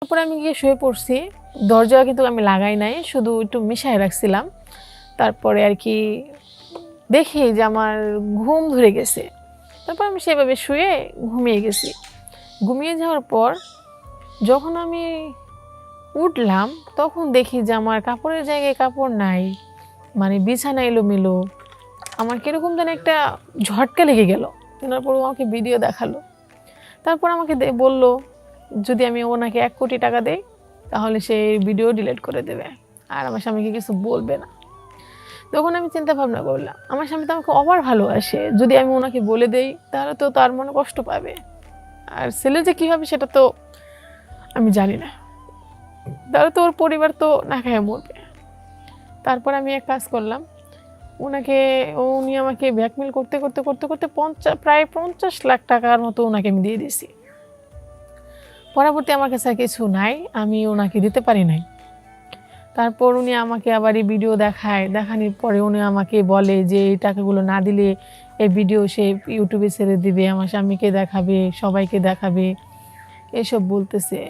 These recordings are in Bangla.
তারপরে আমি গিয়ে শুয়ে পড়ছি। দরজা কিন্তু আমি লাগাই নাই, শুধু একটু মিশাই রাখছিলাম। তারপরে আর কি দেখি যে আমার ঘুম ধরে গেছে। তারপর আমি সেভাবে শুয়ে ঘুমিয়ে গেছি। ঘুমিয়ে যাওয়ার পর যখন আমি উঠলাম, তখন দেখি যে আমার কাপড়ের জায়গায় কাপড় নাই মানে বিছানা এলোমেলো। আমার কীরকম যেন একটা ঝটকা লেগে গেল। তারপর আমাকে ভিডিও দেখাল। তারপর আমাকে বলল যদি আমি ওনাকে এক কোটি টাকা দেই, তাহলে সে ভিডিও ডিলিট করে দেবে। আর আমার স্বামীকে কিছু বলবে না। তখন আমি চিন্তা ভাবনা করলাম, আমার স্বামী তো আমাকে অবার ভালোবাসে। যদি আমি ওনাকে বলে দেই, তাহলে তো তার মনে কষ্ট পাবে। আর ছেলে যে কী হবে সেটা তো আমি জানি না। তাহলে তো ওর পরিবার তো না খায় মরবে। তারপর আমি এক কাজ করলাম, ওনাকে, উনি আমাকে ব্যাকমেল করতে করতে করতে করতে পঞ্চাশ প্রায় পঞ্চাশ লাখ টাকার মতো ওনাকে আমি দিয়ে দিয়েছি। পরবর্তী আমার কাছে কিছু নাই, আমি ওনাকে দিতে পারি নাই। তারপর উনি আমাকে আবার এই ভিডিও দেখায়, দেখানোর পরে উনি আমাকে বলে যে এই টাকাগুলো না দিলে এই ভিডিও সে ইউটিউবে ছেড়ে দিবে, আমার স্বামীকে দেখাবে, সবাইকে দেখাবে, এসব বলতেছে।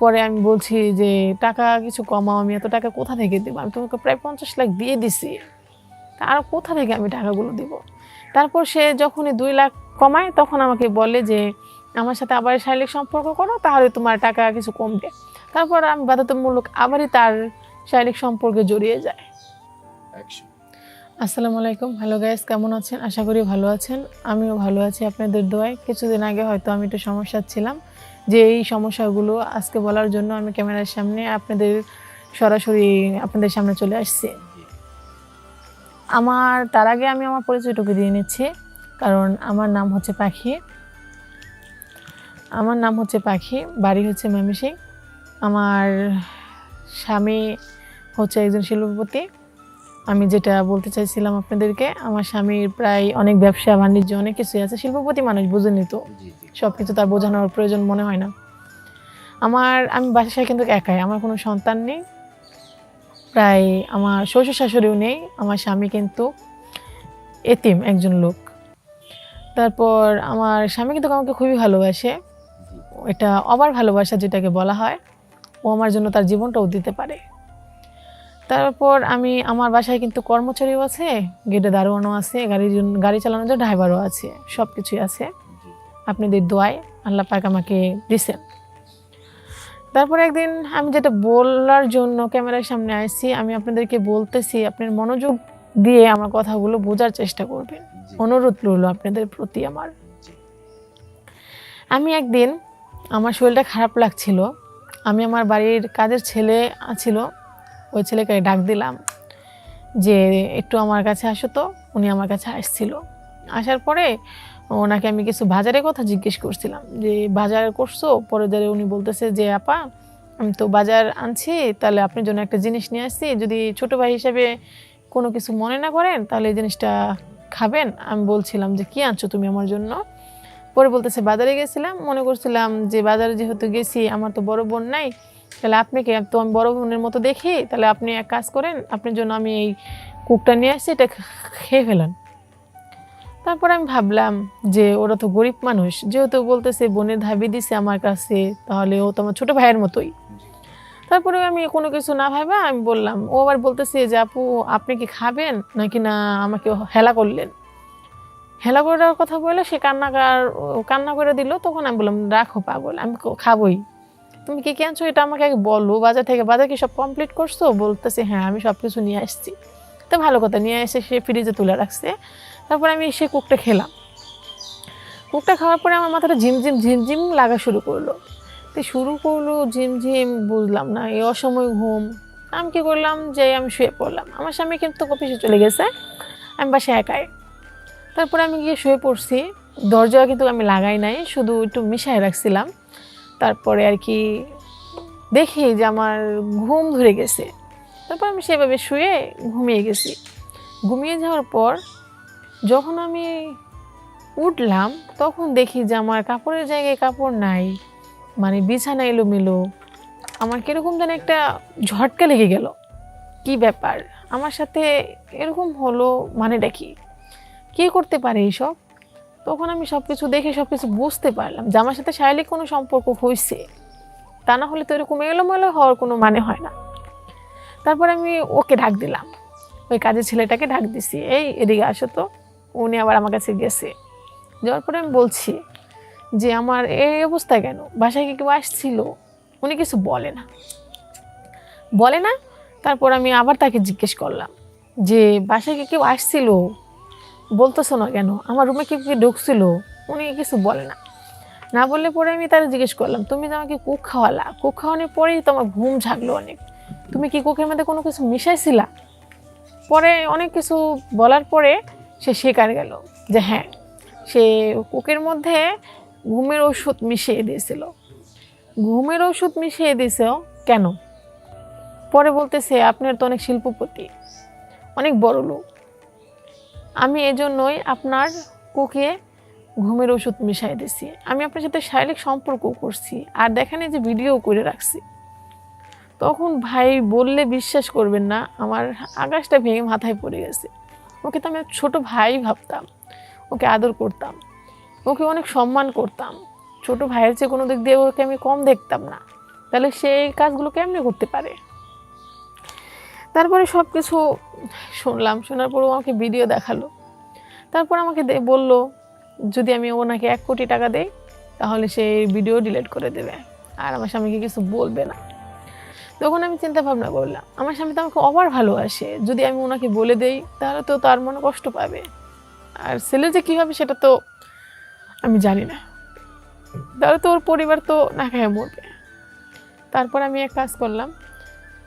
পরে আমি বলছি যে, টাকা কিছু কমাও, আমি এত টাকা কোথা থেকে দেবো? আমি তোমাকে প্রায় পঞ্চাশ লাখ দিয়ে দিছি। আর কোথা থেকে আমি টাকাগুলো দিব? তারপর সে যখনই দুই লাখ কমায়, তখন আমাকে বলে যে আমার সাথে আবার শারীরিক সম্পর্ক করো তাহলে তোমার টাকা কিছু কমবে। তারপর আমি বাধ্যতামূলক আবারই তার শারীরিক সম্পর্কে জড়িয়ে যায়। আসসালামু আলাইকুম। হ্যালো গাইস কেমন আছেন? আশা করি ভালো আছেন। আমিও ভালো আছি আপনাদের দোয়ায়। কিছুদিন আগে হয়তো আমি একটু সমস্যা ছিলাম যে এই সমস্যাগুলো আজকে বলার জন্য আমি ক্যামেরার সামনে আপনাদের সরাসরি আপনাদের সামনে চলে আসছি। আমার তার আগে আমি আমার পরিচয়টুকু দিয়ে নিচ্ছি কারণ আমার নাম হচ্ছে পাখি। আমার নাম হচ্ছে পাখি বাড়ি হচ্ছে ময়মনসিং আমার স্বামী হচ্ছে একজন শিল্পপতি। আমি যেটা বলতে চাইছিলাম আপনাদেরকে আমার স্বামীর প্রায় অনেক ব্যবসা বাণিজ্য অনেক কিছুই আছে। শিল্পপতি মানুষ বুঝেনি তো জি জি। সব কিছু তার বোঝানোর প্রয়োজন মনে হয় না। আমার আমি বাসায় কিন্তু একাই। আমার কোনো সন্তান নেই। প্রায় আমার শ্বশুর শাশুড়িও নেই। আমার স্বামী কিন্তু এতিম একজন লোক। তারপর আমার স্বামী কিন্তু আমাকে খুবই ভালোবাসে। এটা অবার ভালোবাসা যেটাকে বলা হয়, ও আমার জন্য তার জীবনটাও দিতে পারে। তারপর আমি, আমার বাসায় কিন্তু কর্মচারীও আছে, গেটে দারোয়ানও আছে গাড়ির জন্য গাড়ি চালানোর জন্য ড্রাইভারও আছে সব কিছুই আছে। আপনাদের দোয়ায় আল্লাহ পাক আমাকে দিছেন। তারপর একদিন আমি যেটা বলার জন্য ক্যামেরার সামনে আসছি, আমি আপনাদেরকে বলতেছি, আপনার মনোযোগ দিয়ে আমার কথাগুলো বোঝার চেষ্টা করবেন। অনুরোধ রইল আপনাদের প্রতি আমার। আমি একদিন আমার শরীরটা খারাপ লাগছিল। আমি আমার বাড়ির কাজের ছেলে ছিল ওই ছেলেকে ডাক দিলাম যে, একটু আমার কাছে আসো তো। উনি আমার কাছে আসছিল। আসার পরে ওনাকে আমি কিছু বাজারের কথা জিজ্ঞেস করছিলাম যে, বাজার করছ? পরে ধরে উনি বলতেছে যে, আপা, আমি তো বাজার আনছি, তাহলে আপনার জন্য একটা জিনিস নিয়ে আসছি। যদি ছোট ভাই হিসাবে কোনো কিছু মনে না করেন, তাহলে এই জিনিসটা খাবেন। আমি বলছিলাম যে, কি আনছো তুমি আমার জন্য? পরে বলতেছে, বাজারে গেছিলাম, মনে করছিলাম যে বাজারে যেহেতু গেছি, আমার তো বড় বোন নাই, তাহলে আপনি কি তো আমি বড় বোনের মতো দেখি, তাহলে আপনি এক কাজ করেন, আপনার জন্য আমি এই কুকটা নিয়ে আসছি, এটা খেয়ে ফেলান। তারপর আমি ভাবলাম যে ওরা তো গরিব মানুষ, যেহেতু বলতেছে বোনের ধাবি দিছে আমার কাছে, তাহলে ও তো আমার ছোটো ভাইয়ের মতোই। তারপরে আমি কোনো কিছু না ভাবে আমি বললাম, ও আবার বলতেছে যে আপু, আপনি কি খাবেন? নাকি না আমাকে হেলা করলেন? হেলা করার কথা বলে সে কান্নাকার কান্না করে দিল, তখন আমি বললাম, রাখো পাগল, আমি খাবোই। তুমি কি কেনছো এটা আমাকে আগে বলো। বাজার থেকে বাজার কি সব কমপ্লিট করছ? বলতেছে হ্যাঁ আমি সব কিছু নিয়ে আসছি। তো ভালো কথা, নিয়ে এসে সে ফ্রিজে তুলে রাখছে। তারপর আমি সে কুকটা খেলাম। কুকটা খাওয়ার পরে আমার মাথাটা ঝিমঝিম ঝিমঝিম লাগা শুরু করল। তো শুরু করল ঝিমঝিম, বুঝলাম না, এই অসময় ঘুম। আমি কি করলাম? যে আমি শুয়ে পড়লাম। আমার স্বামী কিন্তু অফিসে চলে গেছে। আমি বাসায় একাই। তারপরে আমি গিয়ে শুয়ে পড়ছি। দরজা কিন্তু আমি লাগাই নাই, শুধু একটু মিশাই রাখছিলাম। তারপরে আর কি দেখি যে আমার ঘুম ধরে গেছে। তারপর আমি সেভাবে শুয়ে ঘুমিয়ে গেছি। ঘুমিয়ে যাওয়ার পর যখন আমি উঠলাম, তখন দেখি যে আমার কাপড়ের জায়গায় কাপড় নাই মানে বিছানা এলো এলোমেলো। আমার কীরকম যেন একটা ঝটকা লেগে গেল। কি ব্যাপার? আমার সাথে এরকম হলো মানেটা কি? কে করতে পারে এইসব? তখন আমি সব কিছু দেখে সব কিছু বুঝতে পারলাম যে আমার সাথে শারীরিক কোনো সম্পর্ক হয়েছে তা না হলে তো এরকম এলোমেলো হওয়ার কোনো মানে হয় না। তারপর আমি ওকে ডাক দিলাম। ওই কাজের ছেলেটাকে ডাক দিছি, এই, এদিকে আসো তো। উনি আবার আমার কাছে গেছে। যাওয়ার পরে আমি বলছি যে, আমার এই অবস্থা কেন? বাসায় কি কেউ আসছিল? উনি কিছু বলে না। বলে না, তারপর আমি আবার তাকে জিজ্ঞেস করলাম যে, বাসায় কি কেউ আসছিল? বলতেছো না কেন? আমার রুমে কি কি ঢুকছিল? উনি কিছু বলে না। না বললে পরে আমি তারা জিজ্ঞেস করলাম, তুমি যে আমাকে কুক খাওয়ালা? কুক খাওয়ানোর পরেই তো আমার ঘুম ঝাগলো অনেক। তুমি কি কুকের মধ্যে কোনো কিছু মিশাইছিলা? পরে অনেক কিছু বলার পরে সে স্বীকার গেল যে হ্যাঁ সে কুকের মধ্যে ঘুমের ওষুধ মিশিয়ে দিয়েছিল। ঘুমের ওষুধ মিশিয়ে দিয়েছ কেন? পরে বলতেছে, আপনার তো অনেক শিল্পপতি, অনেক বড় লোক আমি এজন্যই আপনার কুকে ঘুমের ওষুধ মিশাই দিছি। আমি আপনার সাথে শারীরিক সম্পর্ক করছি আর দেখেন যে ভিডিও করে রাখছি। তখন ভাই বললে বিশ্বাস করবেন না, আমার আকাশটা ভেঙে মাথায় পড়ে গেছে। ওকে তো আমি ছোট ভাই ভাবতাম, ওকে আদর করতাম, ওকে অনেক সম্মান করতাম। ছোট ভাইয়ের চেয়ে কোনো দিক দিয়ে ওকে আমি কম দেখতাম না। তাহলে সে এই কাজগুলো কেমনি করতে পারে? তারপরে সব কিছু শুনলাম, শোনার পর ও আমাকে ভিডিও দেখাল। তারপর আমাকে বলল, যদি আমি ওনাকে এক কোটি টাকা দেই, তাহলে সে ভিডিও ডিলিট করে দেবে। আর আমার স্বামীকে কিছু বলবে না। তখন আমি চিন্তা ভাবনা করলাম, আমার স্বামী তো আমাকে অবার ভালোবাসে। যদি আমি ওনাকে বলে দেই, তাহলে তো তার মনে কষ্ট পাবে। আর ছেলে যে কী হবে সেটা তো আমি জানি না। তাহলে তো ওর পরিবার তো না খায় মরবে। তারপর আমি এক কাজ করলাম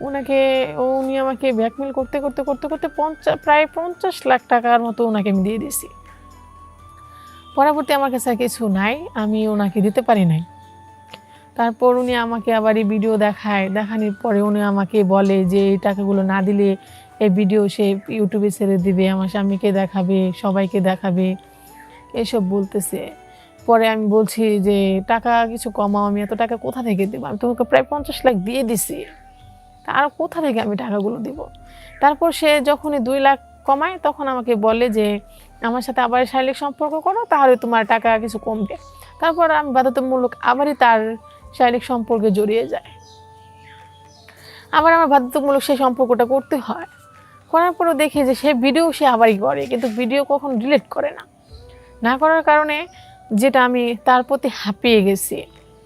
ওনাকে উনি আমাকে ব্ল্যাকমেল করতে করতে করতে করতে পঞ্চাশ প্রায় পঞ্চাশ লাখ টাকার মতো ওনাকে আমি দিয়ে দিছি পরবর্তী আমার কাছে আর কিছু নাই, আমি ওনাকে দিতে পারি নাই। তারপর উনি আমাকে আবার এই ভিডিও দেখায়। দেখানোর পরে উনি আমাকে বলে যে, এই টাকাগুলো না দিলে এই ভিডিও সে ইউটিউবে ছেড়ে দিবে, আমার স্বামীকে দেখাবে, সবাইকে দেখাবে, এসব বলতেছে। পরে আমি বলছি যে, টাকা কিছু কমাও, আমি এত টাকা কোথা থেকে দেবো? আমি তোমাকে প্রায় পঞ্চাশ লাখ দিয়ে দিছি। তা আরও কোথা থেকে আমি টাকাগুলো দিব? তারপর সে যখনই দুই লাখ কমায়, তখন আমাকে বলে যে, আমার সাথে আবার শারীরিক সম্পর্ক করো, তাহলে তোমার টাকা কিছু কমবে। তারপর আমি বাধ্যতামূলক আবারই তার শারীরিক সম্পর্কে জড়িয়ে যায়। আবার আমার বাধ্যতামূলক সেই সম্পর্কটা করতে হয়। করার পরও দেখি যে সে ভিডিও সে আবারই করে, কিন্তু ভিডিও কখনো ডিলিট করে না। না করার কারণে যেটা আমি তার প্রতি হাঁপিয়ে গেছি।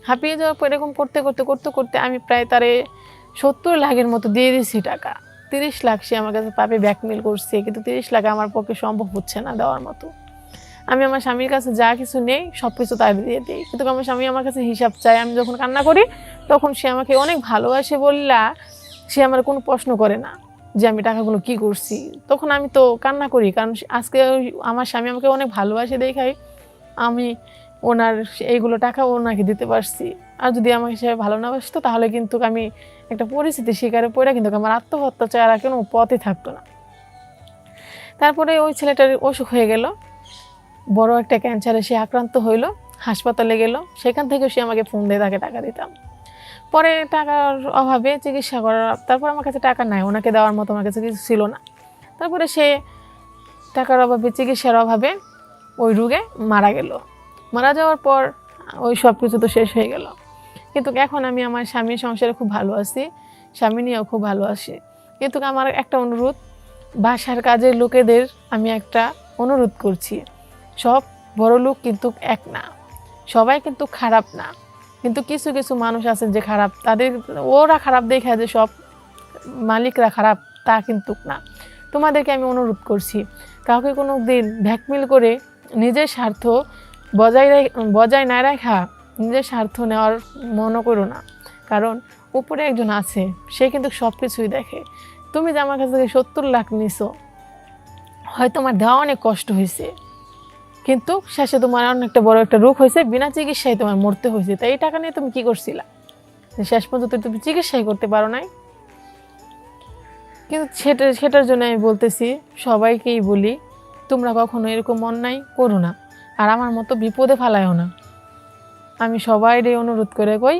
হাঁপিয়ে যাওয়ার পর এরকম করতে করতে করতে করতে আমি প্রায় তারে সত্তর লাখের মতো দিয়ে দিয়েছি টাকা। তিরিশ লাখ সে আমার কাছে পাপে ব্যাকমেল করছে, কিন্তু তিরিশ লাখ আমার পক্ষে সম্ভব হচ্ছে না দেওয়ার মতো। আমি আমার স্বামীর কাছে যা কিছু নেই সব কিছু তাই দিয়ে দিই। কিন্তু আমার স্বামী আমার কাছে হিসাব চাই আমি যখন কান্না করি, তখন সে আমাকে অনেক ভালোবাসে বললা, সে আমার কোনো প্রশ্ন করে না যে আমি টাকাগুলো কি করছি। তখন আমি তো কান্না করি, কারণ আজকে আমার স্বামী আমাকে অনেক ভালোবাসে দেখাই আমি ওনার এইগুলো টাকা ওনাকে দিতে পারছি। আর যদি আমাকে সে ভালো না বাসতো, তাহলে কিন্তু আমি একটা পরিস্থিতি শিকারে পড়ে কিন্তু আমার আত্মহত্যা ছাড়া কোনো পথে থাকতো না। তারপরে ওই ছেলেটার অসুখ হয়ে গেল। বড় একটা ক্যান্সারে সে আক্রান্ত হইল, হাসপাতালে গেল। সেখান থেকে সে আমাকে ফোন দিয়ে তাকে টাকা দিতাম। পরে টাকার অভাবে চিকিৎসা করার, তারপর আমার কাছে টাকা নাই, ওনাকে দেওয়ার মতো আমার কাছে কিছু ছিল না। তারপরে সে টাকার অভাবে, চিকিৎসার অভাবে ওই রোগে মারা গেল। মারা যাওয়ার পর ওই সব কিছু তো শেষ হয়ে গেল। কিন্তু এখন আমি আমার স্বামীর সংসারে খুব ভালো আছি, স্বামী নিয়েও খুব ভালো আছি। কিন্তু আমার একটা অনুরোধ, বাসার কাজের লোকেদের আমি একটা অনুরোধ করছি। সব বড় লোক কিন্তু এক না, সবাই কিন্তু খারাপ না। কিন্তু কিছু কিছু মানুষ আছে যে খারাপ, তাদের ওরা খারাপ দেখে যে সব মালিকরা খারাপ, তা কিন্তু না। তোমাদেরকে আমি অনুরোধ করছি, কাউকে কোনো দিন ভ্যাকমিল করে নিজের স্বার্থ বজায় বজায় না রাখা নিজের স্বার্থ নেওয়ার মনে করো না। কারণ উপরে একজন আছে, সে কিন্তু সব কিছুই দেখে। তুমি যে আমার কাছ থেকে সত্তর লাখ নিছো, হয়তো আমার দেওয়া অনেক কষ্ট হয়েছে। কিন্তু শেষে তোমার অনেকটা বড় একটা রোগ হয়েছে, বিনা চিকিৎসায় তোমার মরতে হয়েছে। তাই এই টাকা নিয়ে তুমি কি করছিলা? শেষ পর্যন্ত তুমি চিকিৎসাই করতে পারো নাই। কিন্তু সেটা সেটার জন্য আমি বলতেছি, সবাইকেই বলি, তোমরা কখনো এরকম অন্যায় করো না। আর আমার মতো বিপদে ফালায়ও না। আমি সবাই অনুরোধ করে কই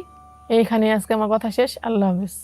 এইখানে আজকে আমার কথা শেষ। আল্লাহ হাফেজ।